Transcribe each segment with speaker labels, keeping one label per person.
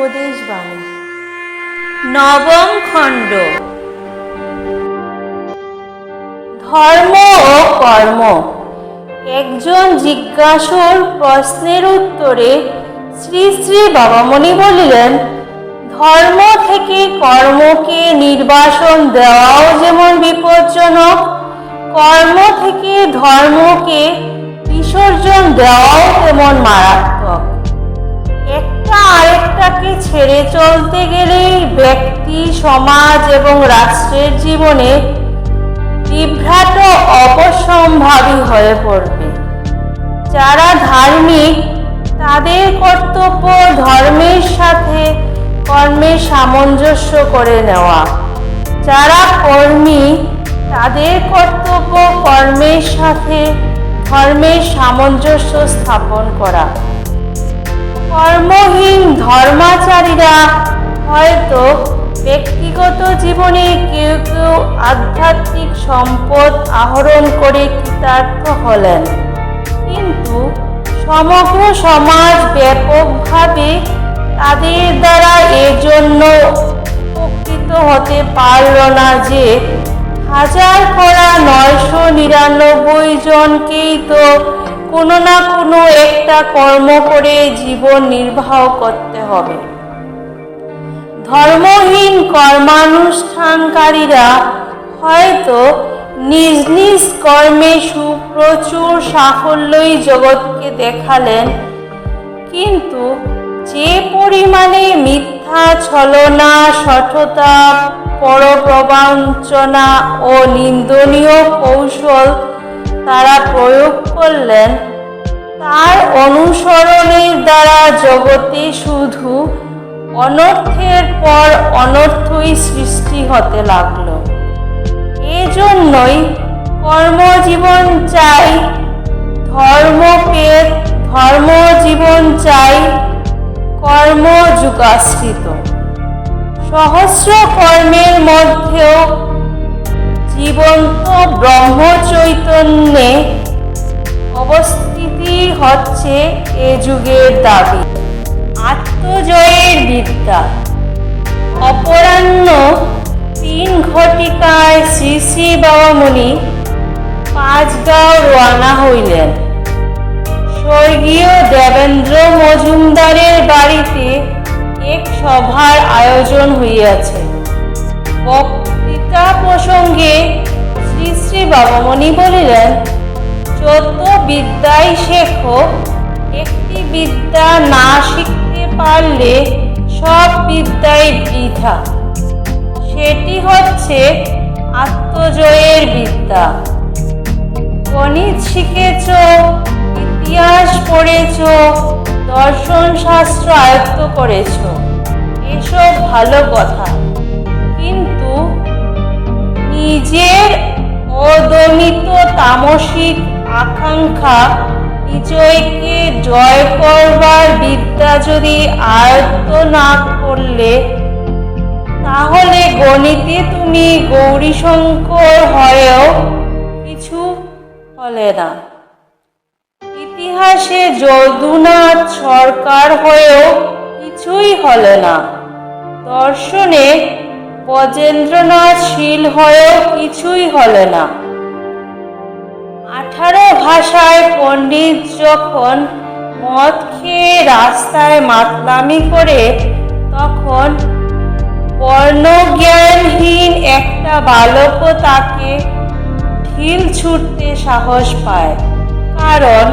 Speaker 1: উপদেশ বাণী। নবম খণ্ড। ধর্ম ও কর্ম। একজন জিজ্ঞাসুর প্রশ্নের উত্তরে শ্রী শ্রী বাবামণি বলিলেন, ধর্ম থেকে কর্মকে নির্বাসন দেওয়াও যেমন বিপজ্জনক, কর্ম থেকে ধর্মকে বিসর্জন দেওয়াও তেমন মারাত্মক। একটা আরেকটাকে ছেড়ে চলতে গেলেই ব্যক্তি, সমাজ এবং রাষ্ট্রের জীবনে বিভ্রাট অপসম্ভাবী হয়ে পড়বে। যারা ধার্মিক, তাদের কর্তব্য ধর্মের সাথে কর্মের সামঞ্জস্য করে নেওয়া। যারা কর্মী, তাদের কর্তব্য কর্মের সাথে ধর্মের সামঞ্জস্য স্থাপন করা। কর্মহীন ধর্মাচারীরা হয়তো ব্যক্তিগত জীবনে কেউ কেউ আধ্যাত্মিক সম্পদ আহরণ করে কৃতার্থ হলেন। কিন্তু সমগ্র সমাজ ব্যাপকভাবে তাদের দ্বারা এজন্য উপকৃত হতে পারল না যে হাজার করা নয়শো নিরানব্বই জনকেই তো কোনো না কোনো একটা কর্ম করে জীবন নির্বাহ করতে হবে। ধর্মহীন কর্মানুষ্ঠানকারীরা হয়তো নিজ নিজ কর্মে সুপ্রচুর সাফল্যই জগৎকে দেখালেন, কিন্তু যে পরিমাণে মিথ্যা ছলনা, সঠতা, পরপ্রবাঞ্চনা ও নিন্দনীয় কৌশল তারা প্রয়োগ করলেন। তার অনুসরণের দ্বারা জগতে শুধু অনর্থের পর অনর্থই সৃষ্টি হতে লাগল। এজন্যই কর্মজীবন চাই ধর্মকে ধর্মজীবন চাই কর্ম যুগাশ্রিত সহস্র কর্মের মধ্যেও জীবন্ত ব্রহ্ম চৈতন্যে অবস্থিতি হচ্ছে এ যুগের দাবি। আত্মজয়ের বিদ্যা। অপরাহ্ন তিন ঘটিকায় শ্রী শ্রী বাবামণি পাঁচগাঁও রওনা হইলেন। স্বর্গীয় দেবেন্দ্র মজুমদারের বাড়িতে এক সভার আয়োজন হইয়াছে। বক্তৃতা প্রসঙ্গে শ্রী শ্রী বাবামণি বলিলেন যত বিদ্যাই শেখো, একটি বিদ্যা না শিখতে পারলে সব বিদ্যাই বৃথা। সেটি হচ্ছে আত্মজয়ের বিদ্যা। গণিত শিখেছ, ইতিহাস পড়েছ দর্শন শাস্ত্র আয়ত্ত করেছ, এসব ভালো কথা। নিজের অদমিত তামসিক আকাঙ্ক্ষা বিজয়কে জয় করবার বিদ্যা যদি আয়ত্ত না করলে, তাহলে গণিতে তুমি গৌরীশঙ্কর হয়েও কিছু হলে না। ইতিহাসে যদুনাথ সরকার হয়েও কিছুই হলে না। দর্শনে বজেন্দ্রনাথ শীল হয়েও কিছুই হলে না। আঠারো ভাষায় পণ্ডিত যখন মদ খেয়ে রাস্তায় মাতলামি করে, তখন বর্ণজ্ঞানহীন একটা বালকও তাকে ঢিল ছুটতে সাহস পায়। কারণ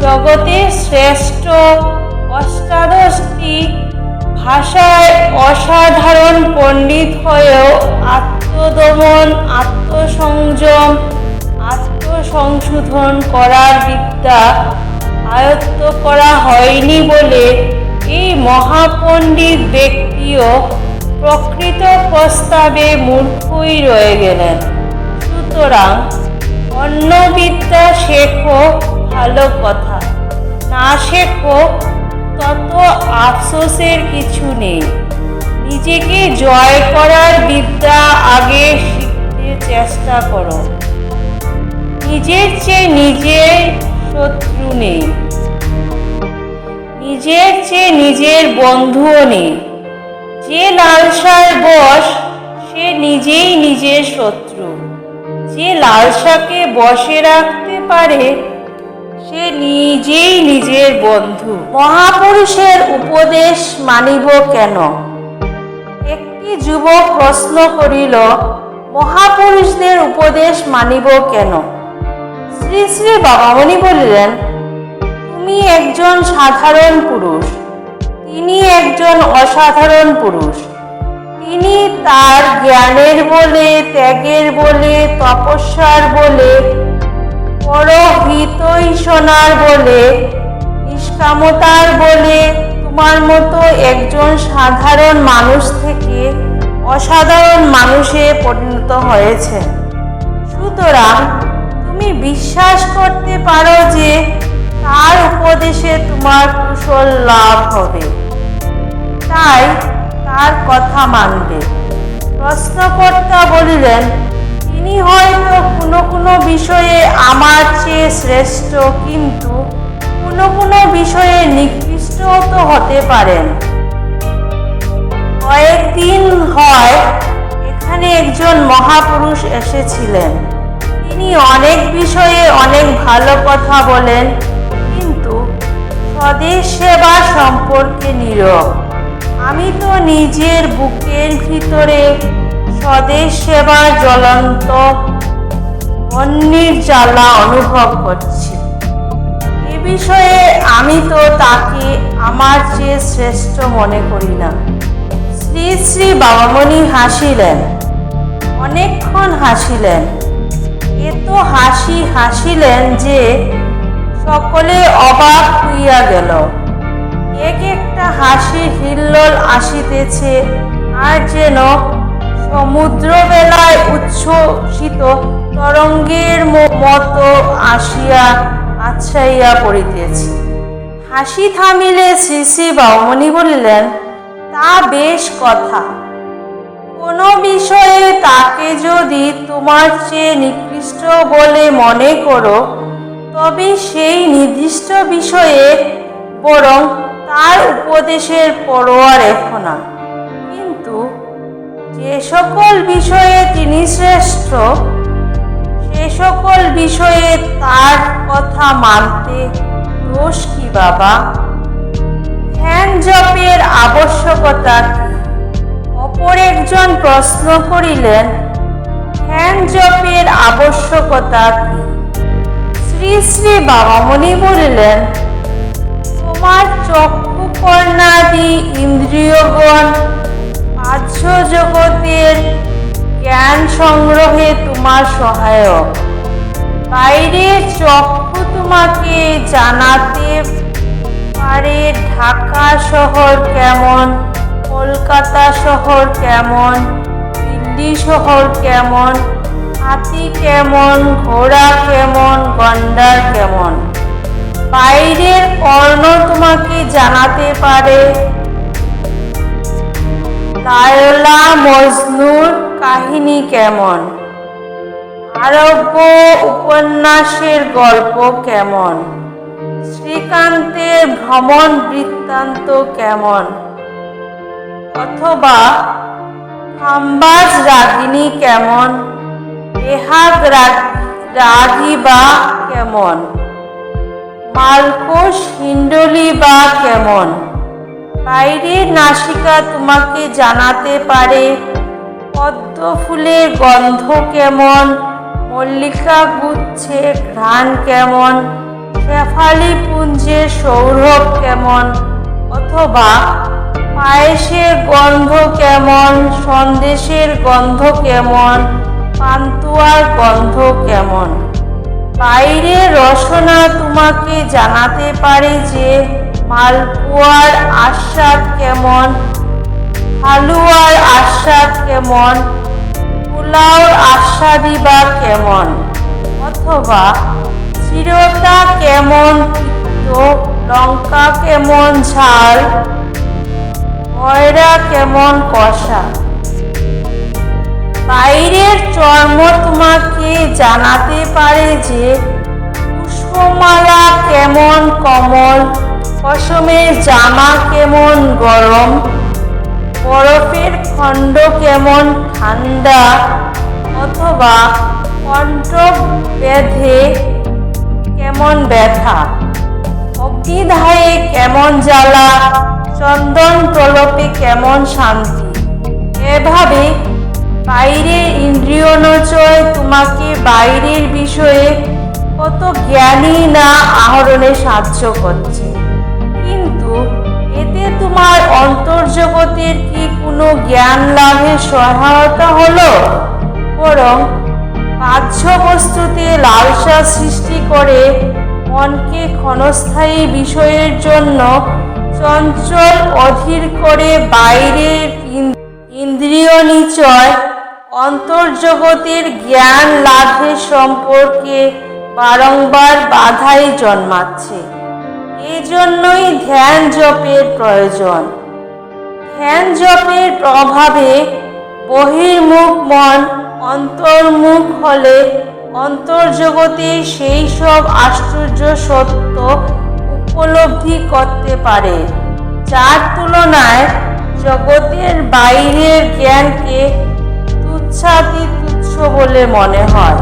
Speaker 1: জগতের শ্রেষ্ঠ অষ্টাদশটি ভাষায় অসাধারণ পণ্ডিত হয়েও আত্মদমন, আত্মসংযম, আত্মসংশোধন করার বিদ্যা আয়ত্ত করা হয়নি বলে এই মহাপণ্ডিত ব্যক্তিও প্রকৃত প্রস্তাবে মূর্খই রয়ে গেলেন। সুতরাং অন্য বিদ্যা শেখো ভালো কথা, না শেখো তত আফসোসের কিছু নেই। নিজেকে জয় করার বিদ্যা আগে শিখতে চেষ্টা করো। নিজের চেয়ে নিজের শত্রু নেই। নিজের চেয়ে নিজের বন্ধুও নেই। যে লালসার বশ, সে নিজেই নিজের শত্রু। যে লালসাকে বশে রাখতে পারে সে নিজেই নিজের বন্ধু। মহাপুরুষের উপদেশ মানিব কেন? একটি যুবক প্রশ্ন করিল, মহাপুরুষদের উপদেশ মানিব কেন? শ্রী শ্রী বাবামণি বলিলেন, তুমি একজন সাধারণ পুরুষ, তিনি একজন অসাধারণ পুরুষ। তিনি তার জ্ঞানের বলে, ত্যাগের বলে, তপস্যার বলে পরহিতৈষণার বলে, নিষ্কামতার বলে, তোমার মতো একজন সাধারণ মানুষ থেকে অসাধারণ মানুষে পরিণত হয়েছে। সুতরাং তুমি বিশ্বাস করতে পারো যে তার উপদেশে তোমার কুশল লাভ হবে। তাই তার কথা মানবে। প্রশ্নকর্তা বলিলেন তিনি হয়তো কোনো কোনো বিষয়ে আমার চেয়ে শ্রেষ্ঠ কিন্তু কোনো কোনো বিষয়ে নিকৃষ্টও তো হতে পারেন। কয়েকদিন হয় এখানে একজন মহাপুরুষ এসেছিলেন। তিনি অনেক বিষয়ে অনেক ভালো কথা বলেন, কিন্তু স্বদেশ সেবা সম্পর্কে নীরব। আমি তো নিজের বুকের ভিতরে স্বদেশ সেবার জ্বলন্ত বন্যের জ্বালা অনুভব করছি। এ বিষয়ে আমি তো তাকে আমার চেয়ে শ্রেষ্ঠ মনে করি না। শ্রী শ্রী বাবামণি হাসিলেন, অনেকক্ষণ হাসিলেন। এত হাসি হাসিলেন যে সকলে অবাক হইয়া গেল। এক একটা হাসির হিল্লোল আসিতেছে, আর যেন সমুদ্র বেলায় উচ্ছ্বসিত তরঙ্গের মতো আসিয়া আচ্ছাইয়া পড়িতেছি। হাসি থামিলে শ্রী শ্রী বামণি বলিলেন, তা বেশ কথা। কোনো বিষয়ে তাকে যদি তোমার চেয়ে নিকৃষ্ট বলে মনে করো, তবে সেই নির্দিষ্ট বিষয়ে বরং তার উপদেশের পরোয়া রেখো না। যে সকল বিষয়ে তিনি শ্রেষ্ঠ, সে সকল বিষয়ে তার কথা মানতে দোষ কি বাবা? ধ্যান জপের আবশ্যকতা অপর একজন প্রশ্ন করিলেন, ধ্যান জপের আবশ্যকতা কি? শ্রী শ্রী বাবামণি বলিলেন, তোমার চক্ষু কর্ণাদি ইন্দ্রিয়গণ পাঁচ জগতের জ্ঞান সংগ্রহে তোমার সহায়ক। বাইরে চক্ষু তোমাকে জানাতে পারে, ঢাকা শহর কেমন? কলকাতা শহর কেমন? দিল্লি শহর কেমন? হাতি কেমন? ঘোড়া কেমন? গন্ডার কেমন? বাইরের কর্ণ তোমাকে জানাতে পারে লায়লা মজনুর কাহিনী কেমন? আরব্য উপন্যাসের গল্প কেমন? শ্রীকান্তের ভ্রমণ বৃত্তান্ত কেমন? অথবা হাম্বাজ রাগিনী কেমন? রেহাগ রাগ- বা কেমন? মালকোষ হিন্ডলি বা কেমন? বাইরের নাসিকা তোমাকে জানাতে পারে। পদ্ম ফুলের গন্ধ কেমন? মল্লিকা গুচ্ছের ঘ্রাণ কেমন? শেফালি পুঞ্জের সৌরভ কেমন? অথবা পায়েসের গন্ধ কেমন? সন্দেশের গন্ধ কেমন? পান্তুয়ার গন্ধ কেমন? বাইরের রসনা তোমাকে জানাতে পারে যে মালপোয়ার আস্বাদ কেমন? হালুয়ার আস্বাদ কেমন? পোলাওর আস্বাদই বা কেমন? অথবা চিরতা কেমন লঙ্কা কেমন ঝাল? ময়রা কেমন কষা? বাইরের চর্ম তোমাকে জানাতে পারে যে পুষ্পমালা কেমন কমল? পশমের জামা কেমন গরম? বরফের খণ্ড কেমন ঠান্ডা অথবা কণ্ঠ বেঁধে কেমন ব্যথা? অগ্নিধায়ে কেমন জ্বালা? চন্দন প্রলপে কেমন শান্তি? এভাবে বাইরের ইন্দ্রিয় নচয় তোমাকে বাইরের বিষয়ে কত জ্ঞানী না আহরণে সাহায্য করছে। কিন্তু এতে তোমার অন্তর্জগতের কি কোনো জ্ঞান লাভে সহায়তা হলো? বরং বাহ্য বস্তুতে লালসা সৃষ্টি করে মনকে ক্ষণস্থায়ী বিষয়ের জন্য চঞ্চল অধীর করে বাইরের ইন- ইন্দ্রিয় নিচয় অন্তর্জগতের জ্ঞান লাভের সম্পর্কে বারংবার বাধাই জন্মাচ্ছে। এজন্যই ধ্যান জপের প্রয়োজন। ধ্যান জপের প্রভাবে বহির্মুখ মন, অন্তর্মুখ হলে অন্তর্জগতে সেই সব আশ্চর্য সত্য উপলব্ধি করতে পারে, যার তুলনায় জগতের বাইরের জ্ঞানকে তুচ্ছাতি তুচ্ছ বলে মনে হয়।